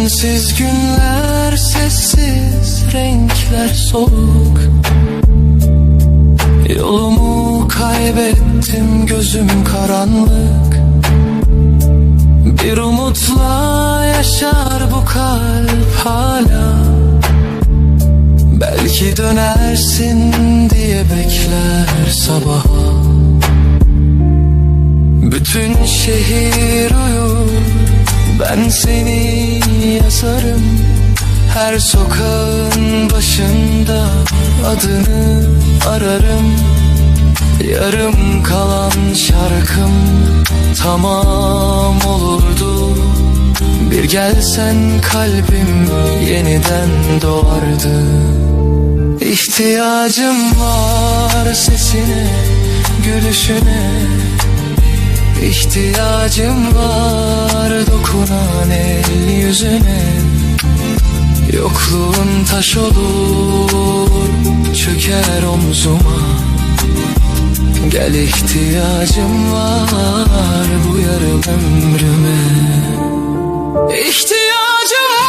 Sensiz günler sessiz renkler soluk Yolumu kaybettim gözüm karanlık. Bir umutla yaşar bu kalp hala. Belki dönersin diye bekler sabaha. Bütün şehir uyur Ben seni yazarım Her sokağın başında Adını ararım. Yarım kalan şarkım Tamam olurdu. Bir gelsen kalbim yeniden doğardı. İhtiyacım var sesine, gülüşüne. İhtiyacım var dokunan el yüzüne Yokluğun taş olur çöker omzuma. Gel ihtiyacım var bu yarım ömrüme. İhtiyacım